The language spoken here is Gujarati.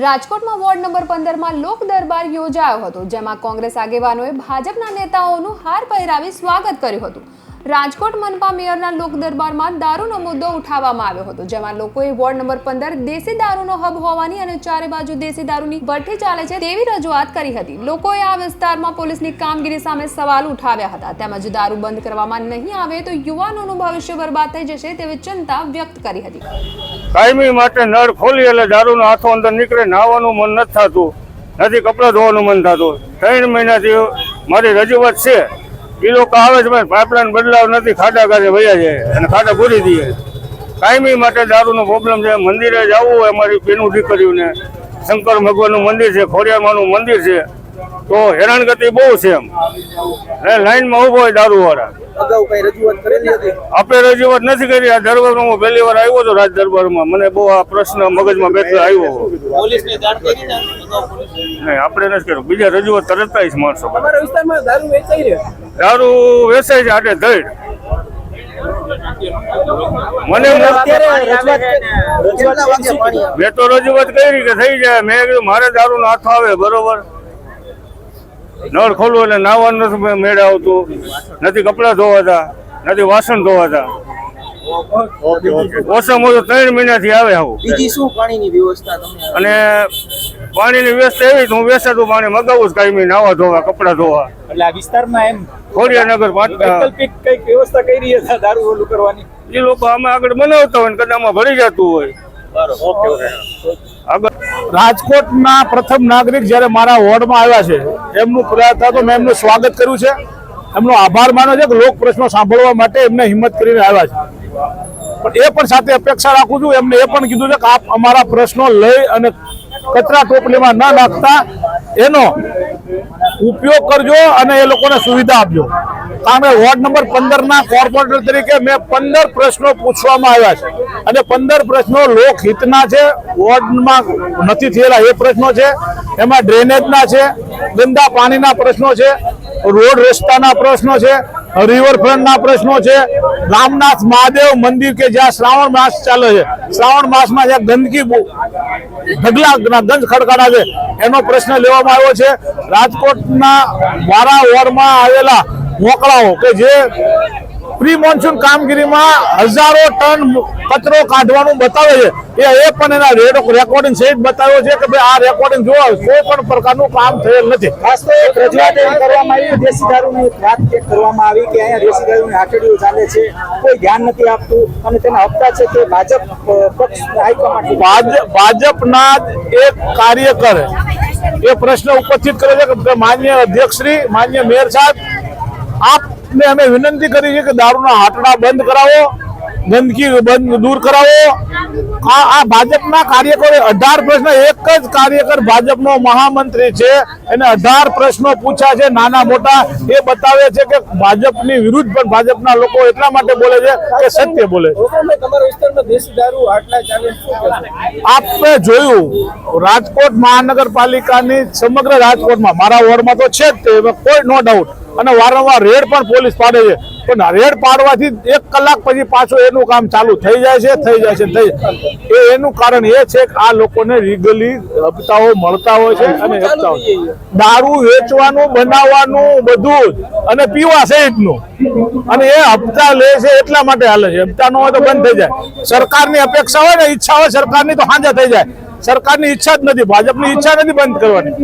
રાજકોટમાં વોર્ડ નંબર પંદરમાં લોક દરબાર યોજાયો હતો, જેમાં કોંગ્રેસ આગેવાનોએ ભાજપના નેતાઓનું હાર પહેરાવી સ્વાગત કર્યું હતું. રાજકોટ મનપા મેયરના લોક દરબારમાં દારૂનો મુદ્દો ઉઠાવવામાં આવ્યો હતો, જેમાં લોકોએ વોર્ડ નંબર પંદર દેશી દારૂનો હબ હોવાની અને ચારે બાજુ દેશી દારૂની ભઠ્ઠી ચાલે છે તેવી રજૂઆત કરી હતી. લોકોએ આ વિસ્તારમાં પોલીસની કામગીરી સામે સવાલ ઉઠાવ્યા હતા. તેમજ દારૂ બંધ કરવામાં નહીં આવે તો યુવાનોનું ભવિષ્ય બરબાદ થઈ જશે તેવી ચિંતા વ્યક્ત કરી હતી. કાયમી માટે નળ ખોલી એટલે દારૂનો હાથો અંદર નીકળે, નાહવાનું મન નથી થતું, નથી કપડાં ધોવાનું મન થતું. ત્રણ મહિનાથી મારી રજૂઆત છે. એ લોકો આવે છે પાઇપલાઇન બદલાવ નથી, ખાડા કાઢે વયા જાય અને ખાડા પૂરી દઈએ કાયમી માટે દારૂનો પ્રોબ્લેમ છે, મંદિરે જવું હોય અમારી બેનું દીકરીઓને. શંકર ભગવાનનું મંદિર છે ખોડિયામાનું મંદિર છે. તો હેરાનગતિ બહુ છે એમ. અને લાઈનમાં ઊભો હોય દારૂવાળા. વાળા આપણે રજૂઆત નથી કરી. આ દરબારમાં હું પહેલી વાર આવ્યો હતો રાજ દરબારમાં. મને બહુ આ પ્રશ્ન મગજમાં બેઠો આવ્યો ને નહીં આપણે નથી કર્યું. બીજા રજૂઆત તરત જ માણસો દારૂ દારૂ વેચાય છે આટે ધડ મને. મેં તો રજૂઆત કરી કે થઈ જાય. મેં કીધું મારે દારૂનો હાથો આવે બરોબર? નળ ખોલવું એટલે નાવાનું નથી મેળ આવતું. નથી કપડાં ધોવાતા નથી વાસણ ધોવાતા. ઓછામાં ઓછું ત્રણ મહિનાથી આવે આવું. બીજી શું પાણીની વ્યવસ્થા અને પાણીની વ્યવસ્થા એવી તો હું વેસાતું પાણી મગાવું જ કાયમી નાવા ધોવા કપડાં ધોવા. એટલે આ વિસ્તારમાં એમ ખોડિયાનગર વૈકલ્પિક કંઈક વ્યવસ્થા કરી છે દારૂ ઓલું કરવાની? એ લોકો આમાં આગળ બનાવતા હોય ને કદાચ આમાં ભરી જતું હોય. આગળ રાજકોટના પ્રથમ નાગરિક જ્યારે મારા વોર્ડમાં આવ્યા છે, એમનું પ્રયાસ તો મેં એમનું સ્વાગત કર્યું છે. એમનો આભાર માન્યો છે કે લોક પ્રશ્નો સાંભળવા માટે એમને હિંમત કરીને આવ્યા છે. પણ એ પણ સાથે અપેક્ષા રાખું છું, એમને એ પણ કીધું છે કે આપ અમારા પ્રશ્નો લઈ અને કચરા ટોપલીમાં ન નાખતા, એનો ઉપયોગ કરજો અને એ લોકોને સુવિધા આપજો. કારણ વોર્ડ નંબર પંદર ના કોર્પોરેટર તરીકે મેં પંદર પ્રશ્નો પૂછવામાં આવ્યા છે. અને પંદર પ્રશ્નો લોકહિતના છે, વોર્ડમાં નથી થયેલા એ પ્રશ્નો છે, એમાં ડ્રેનેજના છે, ગંદા પાણીના પ્રશ્નો છે, રોડ રસ્તાના પ્રશ્નો છે, રિવરફ્રન્ટના પ્રશ્નો છે, રામનાથ મહાદેવ મંદિર કે જ્યાં શ્રાવણ માસ ચાલે છે. શ્રાવણ માસમાં જ્યાં ગંદકી ઢગલા ગંજ ખડકાડા છે, એનો પ્રશ્ન લેવામાં આવ્યો છે. રાજકોટના વારા વોર્ડમાં આવેલા મોકળાઓ કે જે પ્રી મોન્સૂન કામગીરીમાં હજારો ટન કચરો કાઢવાનું બતાવે છે. એ પણ એના રેડ- રેકોર્ડિંગ સહિત બતાવ્યો છે કે ભાઈ આ રેકોર્ડિંગ જોવા કોઈ પણ પ્રકારનું કામ થયેલ નથી. ખાસ તો એક રજૂઆત એવી કરવામાં આવી દેશી દારૂની વાત કરવામાં આવી કે અહીંયા દેશી દારૂની આટડીઓ ચાલે છે કોઈ ધ્યાન નથી આપતું અને તેના હપ્તા છે તે ભાજપ પક્ષ હાઈકમાન્ડ ભાજપના એક કાર્યકર એ પ્રશ્ન ઉપસ્થિત કરે છે કે માન્ય અધ્યક્ષશ્રી માન્ય મેયર સાહેબ આપને અમે વિનંતી કરી છે કે દારૂના હાટડા બંધ કરાવો ગંદકી બંધ દૂર કરાવો. આ આ ભાજપના કાર્યકરો અઢાર પ્રશ્ન એક જ કાર્યકર ભાજપનો મહામંત્રી છે. એને અઢાર પ્રશ્નો પૂછ્યા છે નાના મોટા. એ બતાવે છે કે ભાજપની વિરુદ્ધ પણ ભાજપના લોકો એટલા માટે બોલે છે કે સત્ય બોલે છે. રોકડમાં તમારા વિસ્તારમાં દેશી દારૂ આટલા ચાલે છે. શું કહેશો? આપે જોયું રાજકોટ મહાનગરપાલિકાની સમગ્ર રાજકોટમાં મારા વોર્ડમાં તો છે જ તે કોઈ નો ડાઉટ અને વારંવાર રેડ પણ પોલીસ પાડે છે. પણ રેડ પાડવાથી એક કલાક પછી પાછું એનું કામ ચાલુ થઈ જાય છે થઈ જાય છે થઈ એ એનું કારણ એ છે કે આ લોકોને લીગલી હપ્તાઓ મળતા હોય છે અને હપ્તા હોય દારૂ વેચવાનું બનાવવાનું બધું અને પીવા સહિતનું. અને એ હપ્તા લે છે એટલા માટે હાલે છે. હપ્તા ન હોય તો બંધ થઈ જાય. સરકારની અપેક્ષા હોય ને ઈચ્છા હોય સરકારની તો હાંજા થઈ જાય. સરકારની ઈચ્છા જ નથી. ભાજપની ઈચ્છા નથી બંધ કરવાની.